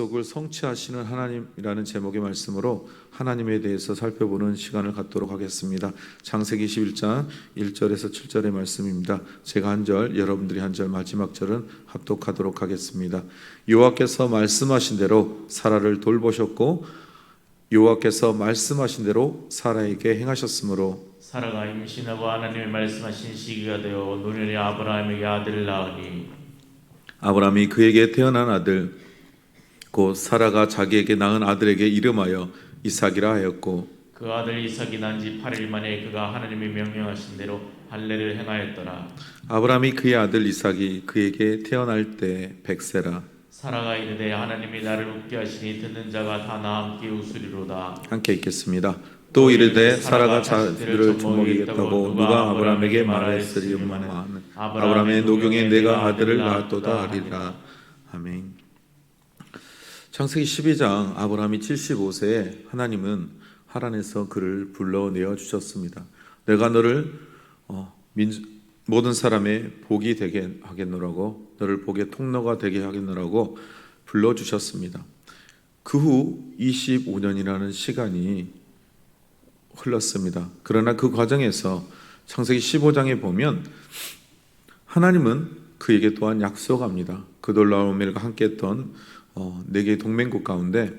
약속을 성취하시는 하나님이라는 제목의 말씀으로 하나님에 대해서 살펴보는 시간을 갖도록 하겠습니다. 창세기 21장 1절에서 7절의 말씀입니다. 제가 한 절, 여러분들이 한 절, 마지막 절은 합독하도록 하겠습니다. 여호와께서 말씀하신 대로 사라를 돌보셨고 여호와께서 말씀하신 대로 사라에게 행하셨으므로 사라가 임신하고 하나님의 말씀하신 시기가 되어 노년의 아브라함에게 아들을 낳으니 아브라함이 그에게 태어난 아들 곧 사라가 자기에게 낳은 아들에게 이름하여 이삭이라 하였고 그 아들 이삭이 난 지 8일 만에 그가 하나님이 명령하신 대로 할례를 행하였더라. 아브라함이 그의 아들 이삭이 그에게 태어날 때 백세라. 사라가 이르되 하나님이 나를 웃게 하시니 듣는 자가 다 나와 함께 웃으리로다. 함께 읽겠습니다. 또 이르되 사라가 자들을 젖먹이겠다고 누가 아브라함에게 말하였으리요마는? 아브라함의 노경에 내가 아들을 낳았도다. 하리라. 아멘. 창세기 12장 아브라함이 75세에 하나님은 하란에서 그를 불러내어 주셨습니다. 내가 너를 어, 민주, 모든 사람의 복이 되게 하겠노라고 너를 복의 통로가 되게 하겠노라고 불러 주셨습니다. 그 후 25년이라는 시간이 흘렀습니다. 그러나 그 과정에서 창세기 15장에 보면 하나님은 그에게 또한 약속합니다. 그돌라오멜과 함께 했던 어, 네 개의 동맹국 가운데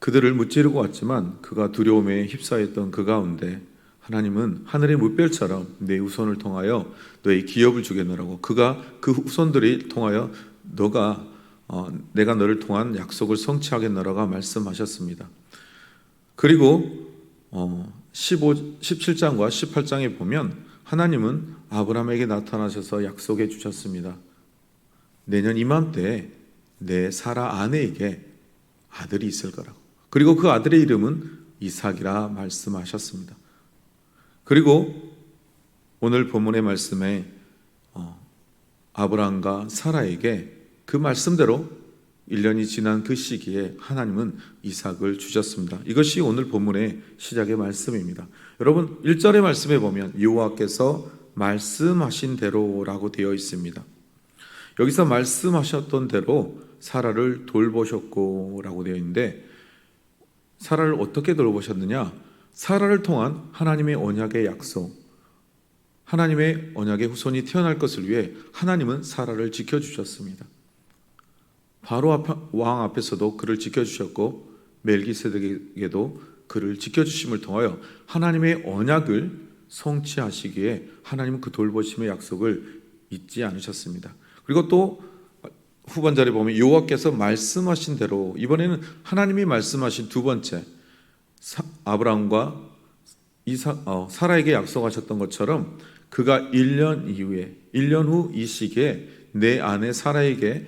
그들을 무찌르고 왔지만 그가 두려움에 휩싸였던 그 가운데 하나님은 하늘의 물결처럼 내 후손을 통하여 너의 기업을 주겠노라고 그가 그 후손들이 통하여 너가 어, 내가 너를 통한 약속을 성취하겠노라고 말씀하셨습니다. 그리고 어, 15, 17장과 18장에 보면 하나님은 아브라함에게 나타나셔서 약속해 주셨습니다. 내년 이맘때 내 사라 아내에게 아들이 있을 거라고. 그리고 그 아들의 이름은 이삭이라 말씀하셨습니다. 그리고 오늘 본문의 말씀에 어, 아브라함과 사라에게 그 말씀대로 1년이 지난 그 시기에 하나님은 이삭을 주셨습니다. 이것이 오늘 본문의 시작의 말씀입니다. 여러분 1절의 말씀에 보면 여호와께서 말씀하신 대로라고 되어 있습니다. 여기서 말씀하셨던 대로 사라를 돌보셨고라고 되어 있는데 사라를 어떻게 돌보셨느냐? 사라를 통한 하나님의 언약의 약속, 하나님의 언약의 후손이 태어날 것을 위해 하나님은 사라를 지켜주셨습니다. 바로 왕 앞에서도 그를 지켜주셨고 멜기세덱에게도 그를 지켜주심을 통하여 하나님의 언약을 성취하시기에 하나님은 그 돌보심의 약속을 잊지 않으셨습니다. 그리고 또 후반절에 보면 여호와께서 말씀하신 대로 이번에는 하나님이 말씀하신 두 번째 사, 아브라함과 이사, 어, 사라에게 약속하셨던 것처럼 그가 1년 이후에 1년 후 이 시기에 내 아내 사라에게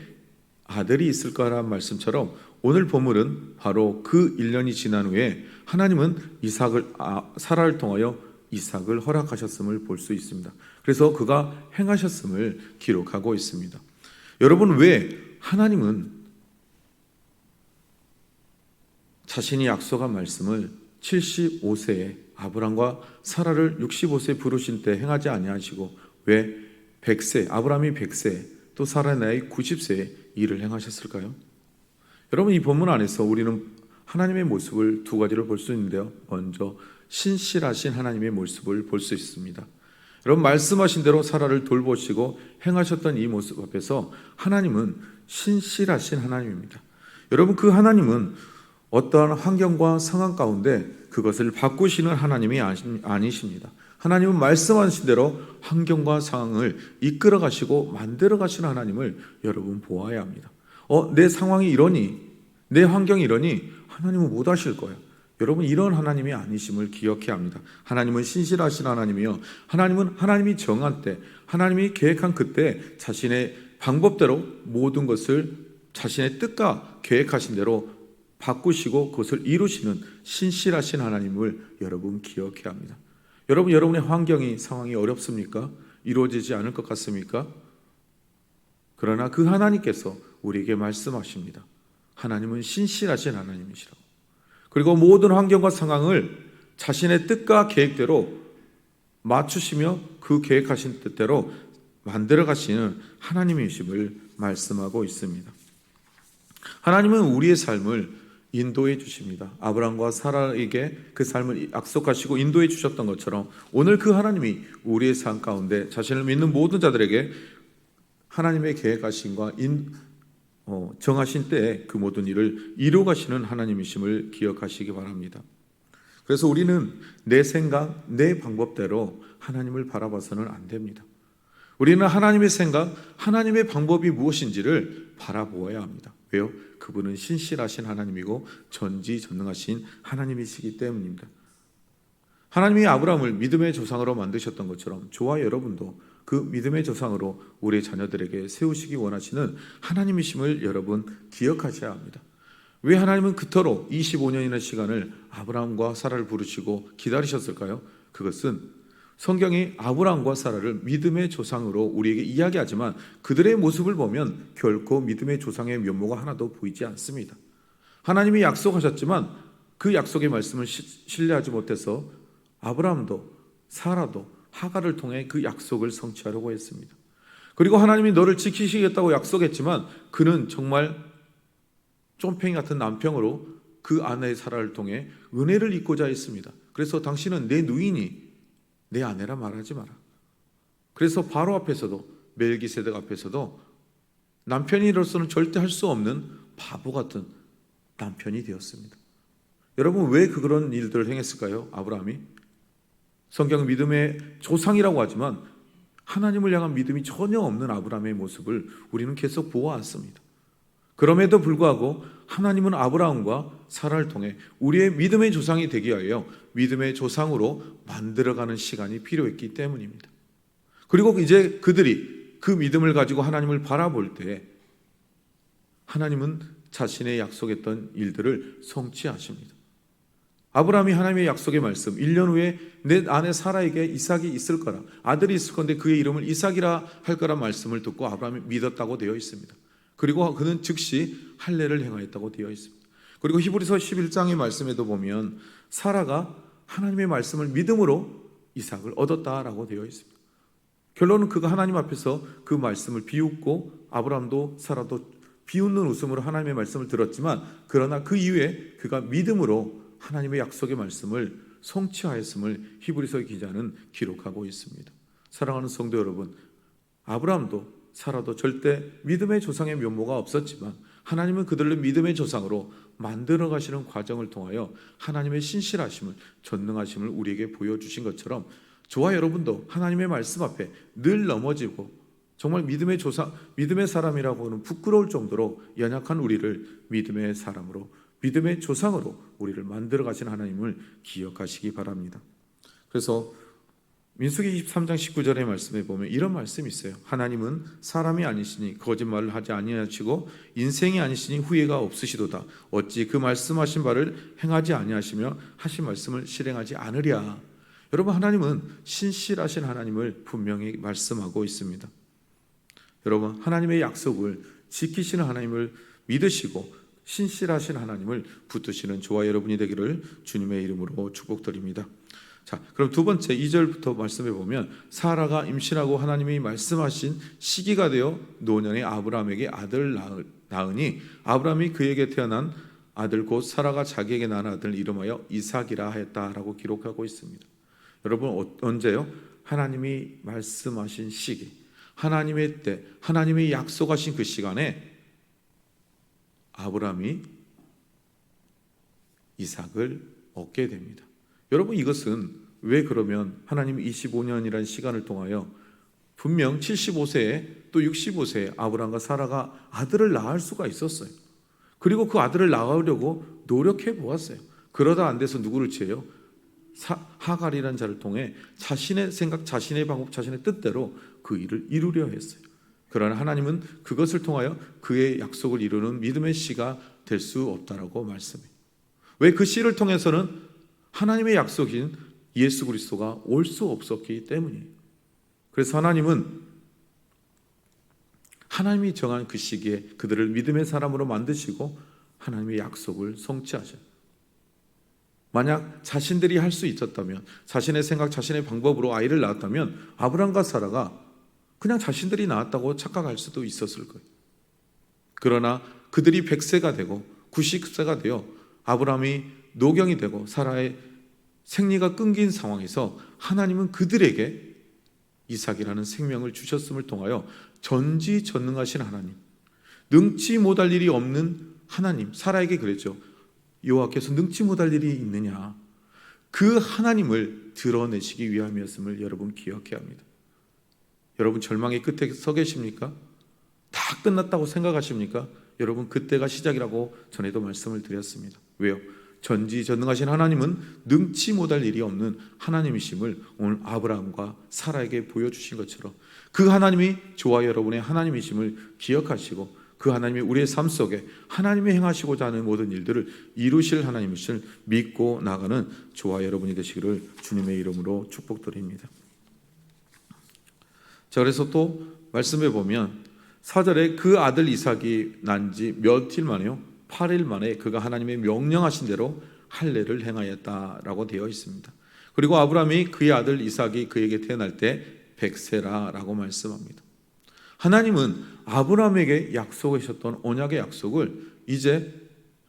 아들이 있을 거라는 말씀처럼 오늘 보물은 바로 그 1년이 지난 후에 하나님은 이삭을 아, 사라를 통하여 이삭을 허락하셨음을 볼 수 있습니다. 그래서 그가 행하셨음을 기록하고 있습니다. 여러분 왜 하나님은 자신이 약속한 말씀을 75세에 아브람과 사라를 65세에 부르신 때 행하지 아니하시고 왜 100세 아브람이 100세 또 사라의 나이 90세에 일을 행하셨을까요? 여러분 이 본문 안에서 우리는 하나님의 모습을 두 가지를 볼 수 있는데요. 먼저 신실하신 하나님의 모습을 볼 수 있습니다. 여러분 말씀하신 대로 사라를 돌보시고 행하셨던 이 모습 앞에서 하나님은 신실하신 하나님입니다. 여러분 그 하나님은 어떠한 환경과 상황 가운데 그것을 바꾸시는 하나님이 아니십니다. 하나님은 말씀하신 대로 환경과 상황을 이끌어 가시고 만들어 가시는 하나님을 여러분 보아야 합니다. 어, 내 상황이 이러니, 내 환경이 이러니 하나님은 못 하실 거예요. 여러분 이런 하나님이 아니심을 기억해야 합니다. 하나님은 신실하신 하나님이요. 하나님은 하나님이 정한 때, 하나님이 계획한 그때 자신의 방법대로 모든 것을 자신의 뜻과 계획하신 대로 바꾸시고 그것을 이루시는 신실하신 하나님을 여러분 기억해야 합니다. 여러분 여러분의 환경이 상황이 어렵습니까? 이루어지지 않을 것 같습니까? 그러나 그 하나님께서 우리에게 말씀하십니다. 하나님은 신실하신 하나님이시라고. 그리고 모든 환경과 상황을 자신의 뜻과 계획대로 맞추시며 그 계획하신 뜻대로 만들어 가시는 하나님이심을 말씀하고 있습니다. 하나님은 우리의 삶을 인도해 주십니다. 아브라함과 사라에게 그 삶을 약속하시고 인도해 주셨던 것처럼 오늘 그 하나님이 우리의 삶 가운데 자신을 믿는 모든 자들에게 하나님의 계획하신과 정하신 때에 그 모든 일을 이루어 가시는 하나님이심을 기억하시기 바랍니다. 그래서 우리는 내 생각, 내 방법대로 하나님을 바라봐서는 안 됩니다. 우리는 하나님의 생각, 하나님의 방법이 무엇인지를 바라보아야 합니다. 왜요? 그분은 신실하신 하나님이고 전지전능하신 하나님이시기 때문입니다. 하나님이 아브라함을 믿음의 조상으로 만드셨던 것처럼 저와 여러분도 그 믿음의 조상으로 우리의 자녀들에게 세우시기 원하시는 하나님이심을 여러분 기억하셔야 합니다. 왜 하나님은 그토록 25년이나 시간을 아브라함과 사라를 부르시고 기다리셨을까요? 그것은 성경이 아브라함과 사라를 믿음의 조상으로 우리에게 이야기하지만 그들의 모습을 보면 결코 믿음의 조상의 면모가 하나도 보이지 않습니다. 하나님이 약속하셨지만 그 약속의 말씀을 시- 신뢰하지 못해서 아브라함도 사라도 하가를 통해 그 약속을 성취하려고 했습니다. 그리고 하나님이 너를 지키시겠다고 약속했지만 그는 정말 쫌팽이 같은 남편으로 그 아내의 사라를 통해 은혜를 입고자 했습니다. 그래서 당신은 내 누인이 내 아내라 말하지 마라. 그래서 바로 앞에서도 멜기세덱 앞에서도 남편이로서는 절대 할 수 없는 바보 같은 남편이 되었습니다. 여러분 왜 그런 일들을 행했을까요? 아브라함이 성경 믿음의 조상이라고 하지만 하나님을 향한 믿음이 전혀 없는 아브라함의 모습을 우리는 계속 보아왔습니다. 그럼에도 불구하고 하나님은 아브라함과 사라를 통해 우리의 믿음의 조상이 되기 위하여 믿음의 조상으로 만들어가는 시간이 필요했기 때문입니다. 그리고 이제 그들이 그 믿음을 가지고 하나님을 바라볼 때 하나님은 자신의 약속했던 일들을 성취하십니다. 아브라함이 하나님의 약속의 말씀 1년 후에 내 아내 사라에게 이삭이 있을 거라 아들이 있을 건데 그의 이름을 이삭이라 할 거란 말씀을 듣고 아브라함이 믿었다고 되어 있습니다. 그리고 그는 즉시 할례를 행하였다고 되어 있습니다. 그리고 히브리서 11장의 말씀에도 보면 사라가 하나님의 말씀을 믿음으로 이삭을 얻었다라고 되어 있습니다. 결론은 그가 하나님 앞에서 그 말씀을 비웃고 아브라함도 사라도 비웃는 웃음으로 하나님의 말씀을 들었지만 그러나 그 이후에 그가 믿음으로 하나님의 약속의 말씀을 성취하였음을 히브리서 기자는 기록하고 있습니다. 사랑하는 성도 여러분, 아브라함도 사라도 절대 믿음의 조상의 면모가 없었지만 하나님은 그들을 믿음의 조상으로 만들어 가시는 과정을 통하여 하나님의 신실하심을 전능하심을 우리에게 보여주신 것처럼 저와 여러분도 하나님의 말씀 앞에 늘 넘어지고 정말 믿음의 조상, 믿음의 사람이라고는 부끄러울 정도로 연약한 우리를 믿음의 사람으로 믿음의 조상으로 우리를 만들어 가신 하나님을 기억하시기 바랍니다. 그래서 민수기 23장 19절의 말씀에 보면 이런 말씀이 있어요. 하나님은 사람이 아니시니 거짓말을 하지 아니하시고 인생이 아니시니 후회가 없으시도다. 어찌 그 말씀하신 바를 행하지 아니하시며 하신 말씀을 실행하지 않으랴. 여러분 하나님은 신실하신 하나님을 분명히 말씀하고 있습니다. 여러분 하나님의 약속을 지키시는 하나님을 믿으시고 신실하신 하나님을 붙드시는 저와 여러분이 되기를 주님의 이름으로 축복드립니다. 자, 그럼 두 번째 2절부터 말씀해 보면 사라가 임신하고 하나님이 말씀하신 시기가 되어 노년의 아브라함에게 아들 낳으니 아브라함이 그에게 태어난 아들 곧 사라가 자기에게 낳은 아들 이름하여 이삭이라 하였다라고 기록하고 있습니다. 여러분 어- 언제요? 하나님이 말씀하신 시기, 하나님의 때, 하나님이 약속하신 그 시간에 아브라함이 이삭을 얻게 됩니다. 여러분 이것은 왜 그러면 하나님이 25년이라는 시간을 통하여 분명 75세에 또 65세에 아브라함과 사라가 아들을 낳을 수가 있었어요. 그리고 그 아들을 낳으려고 노력해 보았어요. 그러다 안 돼서 누구를 취해요? 사- 하갈이라는 자를 통해 자신의 생각, 자신의 방법, 자신의 뜻대로 그 일을 이루려 했어요. 그러나 하나님은 그것을 통하여 그의 약속을 이루는 믿음의 씨가 될 수 없다라고 말씀해요. 왜 그 씨를 통해서는 하나님의 약속인 예수 그리스도가 올 수 없었기 때문이에요. 그래서 하나님은 하나님이 정한 그 시기에 그들을 믿음의 사람으로 만드시고 하나님의 약속을 성취하셔요. 만약 자신들이 할 수 있었다면 자신의 생각, 자신의 방법으로 아이를 낳았다면 아브람과 사라가 그냥 자신들이 낳았다고 착각할 수도 있었을 거예요. 그러나 그들이 100세가 되고 90세가 되어 아브라함이 노경이 되고 사라의 생리가 끊긴 상황에서 하나님은 그들에게 이삭이라는 생명을 주셨음을 통하여 전지전능하신 하나님, 능치 못할 일이 없는 하나님, 사라에게 그랬죠. 여호와께서 능치 못할 일이 있느냐? 그 하나님을 드러내시기 위함이었음을 여러분 기억해야 합니다. 여러분 절망의 끝에 서 계십니까? 다 끝났다고 생각하십니까? 여러분 그때가 시작이라고 전에도 말씀을 드렸습니다. 왜요? 전지전능하신 하나님은 능치 못할 일이 없는 하나님이심을 오늘 아브라함과 사라에게 보여주신 것처럼 그 하나님이 저와 여러분의 하나님이심을 기억하시고 그 하나님이 우리의 삶 속에 하나님이 행하시고자 하는 모든 일들을 이루실 하나님이실 믿고 나가는 저와 여러분이 되시기를 주님의 이름으로 축복드립니다. 자 그래서 또 말씀해 보면 사절에 그 아들 이삭이 난 지 며칠 만에요. 8일 만에 그가 하나님의 명령하신 대로 할례를 행하였다라고 되어 있습니다. 그리고 아브라함이 그의 아들 이삭이 그에게 태어날 때 백세라라고 말씀합니다. 하나님은 아브라함에게 약속하셨던 언약의 약속을 이제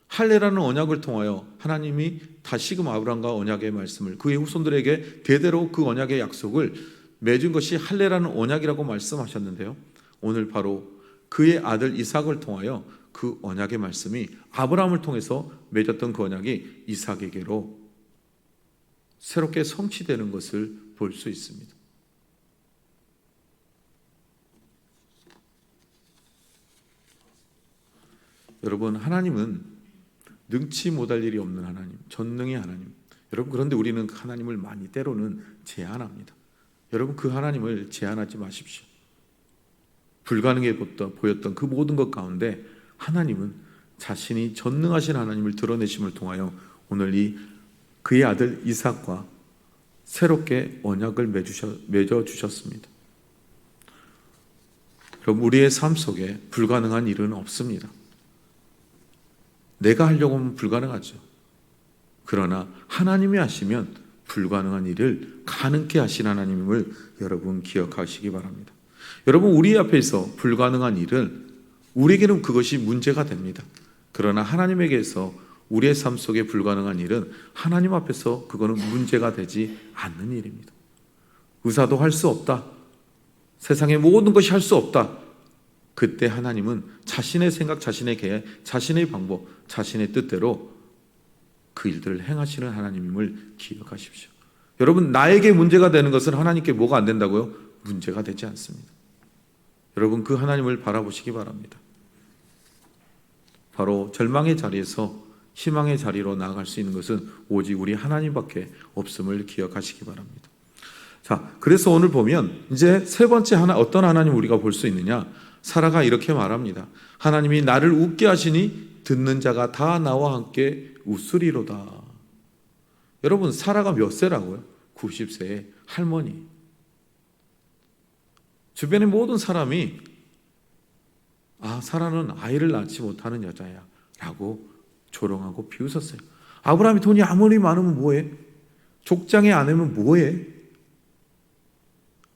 할례라는 언약을 통하여 하나님이 다시금 아브라함과 언약의 말씀을 그의 후손들에게 대대로 그 언약의 약속을 맺은 것이 할례라는 언약이라고 말씀하셨는데요. 오늘 바로 그의 아들 이삭을 통하여 그 언약의 말씀이 아브라함을 통해서 맺었던 그 언약이 이삭에게로 새롭게 성취되는 것을 볼 수 있습니다. 여러분 하나님은 능치 못할 일이 없는 하나님, 전능의 하나님. 여러분 그런데 우리는 그 하나님을 많이 때로는 제한합니다. 여러분 그 하나님을 제한하지 마십시오. 불가능해 보였던 그 모든 것 가운데 하나님은 자신이 전능하신 하나님을 드러내심을 통하여 오늘 이 그의 아들 이삭과 새롭게 언약을 맺어 주셨습니다. 여러분 우리의 삶 속에 불가능한 일은 없습니다. 내가 하려고 하면 불가능하죠. 그러나 하나님이 하시면 불가능한 일을 가능케 하신 하나님을 여러분 기억하시기 바랍니다. 여러분 우리 앞에서 불가능한 일은 우리에게는 그것이 문제가 됩니다. 그러나 하나님에게서 우리의 삶 속에 불가능한 일은 하나님 앞에서 그거는 문제가 되지 않는 일입니다. 의사도 할 수 없다. 세상의 모든 것이 할 수 없다. 그때 하나님은 자신의 생각, 자신의 계획, 자신의 방법, 자신의 뜻대로 그 일들을 행하시는 하나님임을 기억하십시오. 여러분, 나에게 문제가 되는 것은 하나님께 뭐가 안 된다고요? 문제가 되지 않습니다. 여러분, 그 하나님을 바라보시기 바랍니다. 바로 절망의 자리에서 희망의 자리로 나아갈 수 있는 것은 오직 우리 하나님밖에 없음을 기억하시기 바랍니다. 자, 그래서 오늘 보면 이제 세 번째 하나 어떤 하나님 우리가 볼 수 있느냐? 사라가 이렇게 말합니다. 하나님이 나를 웃게 하시니 듣는 자가 다 나와 함께 웃으리로다. 여러분, 사라가 몇 세라고요? 90세의 할머니. 주변의 모든 사람이 아, 사라는 아이를 낳지 못하는 여자야. 라고 조롱하고 비웃었어요. 아브라함이 돈이 아무리 많으면 뭐해? 족장의 아내면 뭐해?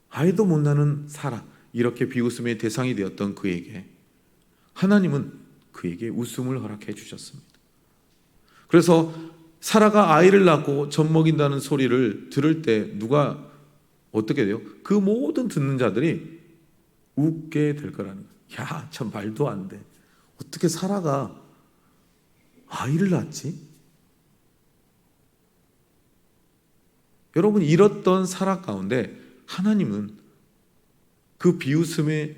아이도 못 낳는 사라. 이렇게 비웃음의 대상이 되었던 그에게 하나님은 그에게 웃음을 허락해 주셨습니다. 그래서 사라가 아이를 낳고 젖 먹인다는 소리를 들을 때 누가 어떻게 돼요? 그 모든 듣는 자들이 웃게 될 거라는 거예요. 야, 참 말도 안 돼. 어떻게 사라가 아이를 낳지? 여러분 잃었던 사라 가운데 하나님은 그 비웃음의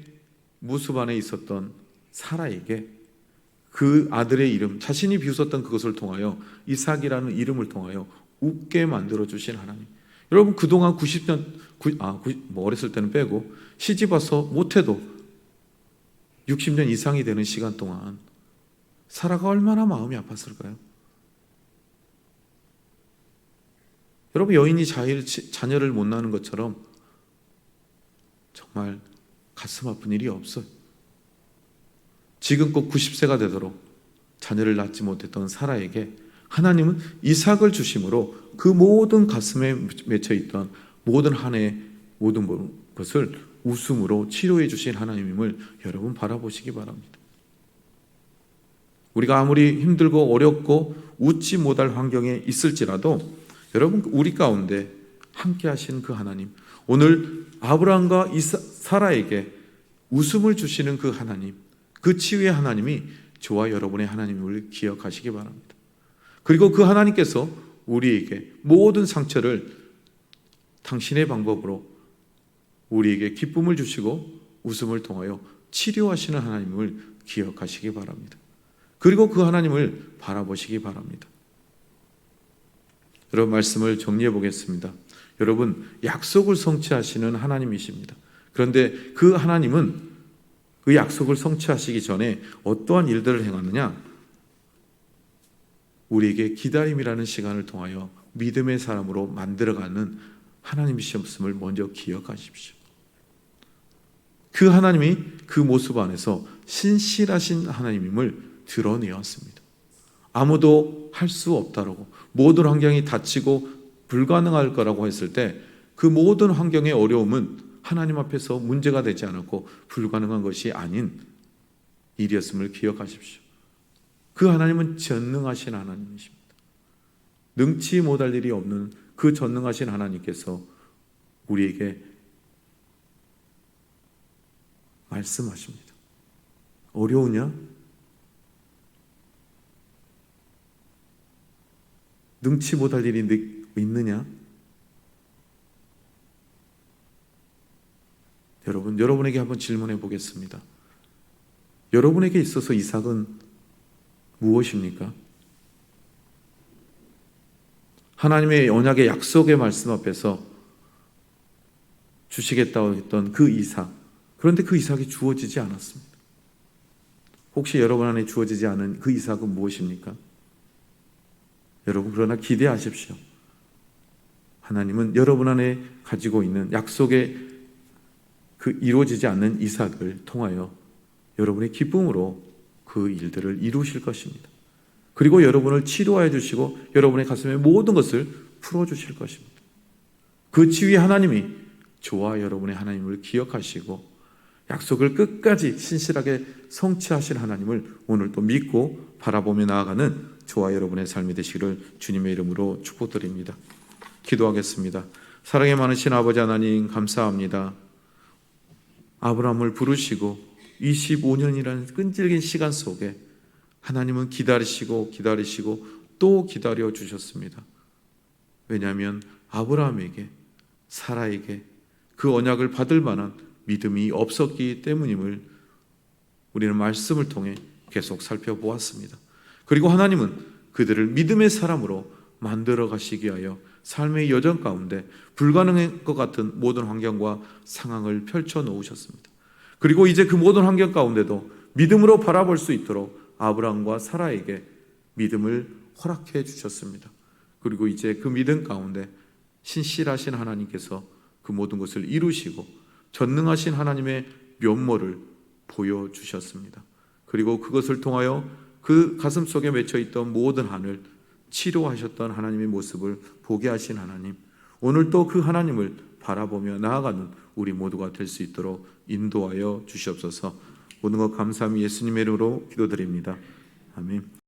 모습 안에 있었던 사라에게 그 아들의 이름, 자신이 비웃었던 그것을 통하여 이삭이라는 이름을 통하여 웃게 만들어 주신 하나님. 여러분 그동안 90년 아, 뭐 어렸을 때는 빼고 시집 와서 못해도 60년 이상이 되는 시간 동안 사라가 얼마나 마음이 아팠을까요? 여러분 여인이 자녀를 못 낳는 것처럼 정말 가슴 아픈 일이 없어요. 지금 꼭 90세가 되도록 자녀를 낳지 못했던 사라에게 하나님은 이삭을 주심으로 그 모든 가슴에 맺혀 있던 모든 한 해의 모든 것을 웃음으로 치료해 주신 하나님임을 여러분 바라보시기 바랍니다. 우리가 아무리 힘들고 어렵고 웃지 못할 환경에 있을지라도 여러분 우리 가운데 함께 하시는 그 하나님 오늘 아브라함과 사라에게 웃음을 주시는 그 하나님 그 치유의 하나님이 저와 여러분의 하나님을 기억하시기 바랍니다. 그리고 그 하나님께서 우리에게 모든 상처를 당신의 방법으로 우리에게 기쁨을 주시고 웃음을 통하여 치료하시는 하나님을 기억하시기 바랍니다. 그리고 그 하나님을 바라보시기 바랍니다. 여러분 말씀을 정리해 보겠습니다. 여러분 약속을 성취하시는 하나님이십니다. 그런데 그 하나님은 그 약속을 성취하시기 전에 어떠한 일들을 행하느냐? 우리에게 기다림이라는 시간을 통하여 믿음의 사람으로 만들어가는 하나님이셨음을 먼저 기억하십시오. 그 하나님이 그 모습 안에서 신실하신 하나님임을 드러내었습니다. 아무도 할 수 없다라고 모든 환경이 닫히고 불가능할 거라고 했을 때 그 모든 환경의 어려움은 하나님 앞에서 문제가 되지 않았고 불가능한 것이 아닌 일이었음을 기억하십시오. 그 하나님은 전능하신 하나님이십니다. 능치 못할 일이 없는 그 전능하신 하나님께서 우리에게 말씀하십니다. 어려우냐? 능치 못할 일이 있느냐? 여러분, 여러분에게 한번 질문해 보겠습니다. 여러분에게 있어서 이삭은 무엇입니까? 하나님의 언약의 약속의 말씀 앞에서 주시겠다고 했던 그 이삭. 그런데 그 이삭이 주어지지 않았습니다. 혹시 여러분 안에 주어지지 않은 그 이삭은 무엇입니까? 여러분 그러나 기대하십시오. 하나님은 여러분 안에 가지고 있는 약속의 그 이루어지지 않는 이삭을 통하여 여러분의 기쁨으로 그 일들을 이루실 것입니다. 그리고 여러분을 치료하여 주시고 여러분의 가슴에 모든 것을 풀어 주실 것입니다. 그 치유의 하나님이 저와 여러분의 하나님을 기억하시고 약속을 끝까지 신실하게 성취하실 하나님을 오늘 또 믿고 바라보며 나아가는 저와 여러분의 삶이 되시기를 주님의 이름으로 축복드립니다. 기도하겠습니다. 사랑에 많으신 아버지 하나님 감사합니다. 아브라함을 부르시고 25년이라는 끈질긴 시간 속에 하나님은 기다리시고 기다리시고 또 기다려 주셨습니다. 왜냐하면 아브라함에게 사라에게 그 언약을 받을 만한 믿음이 없었기 때문임을 우리는 말씀을 통해 계속 살펴보았습니다. 그리고 하나님은 그들을 믿음의 사람으로 만들어 가시기 위하여 삶의 여정 가운데 불가능할 것 같은 모든 환경과 상황을 펼쳐 놓으셨습니다. 그리고 이제 그 모든 환경 가운데도 믿음으로 바라볼 수 있도록 아브라함과 사라에게 믿음을 허락해 주셨습니다. 그리고 이제 그 믿음 가운데 신실하신 하나님께서 그 모든 것을 이루시고 전능하신 하나님의 면모를 보여 주셨습니다. 그리고 그것을 통하여 그 가슴 속에 맺혀 있던 모든 한을 치료하셨던 하나님의 모습을 보게 하신 하나님, 오늘 또 그 하나님을 바라보며 나아가는 우리 모두가 될 수 있도록 인도하여 주시옵소서. 모든 것 감사함이 예수님의 이름으로 기도드립니다. 아멘.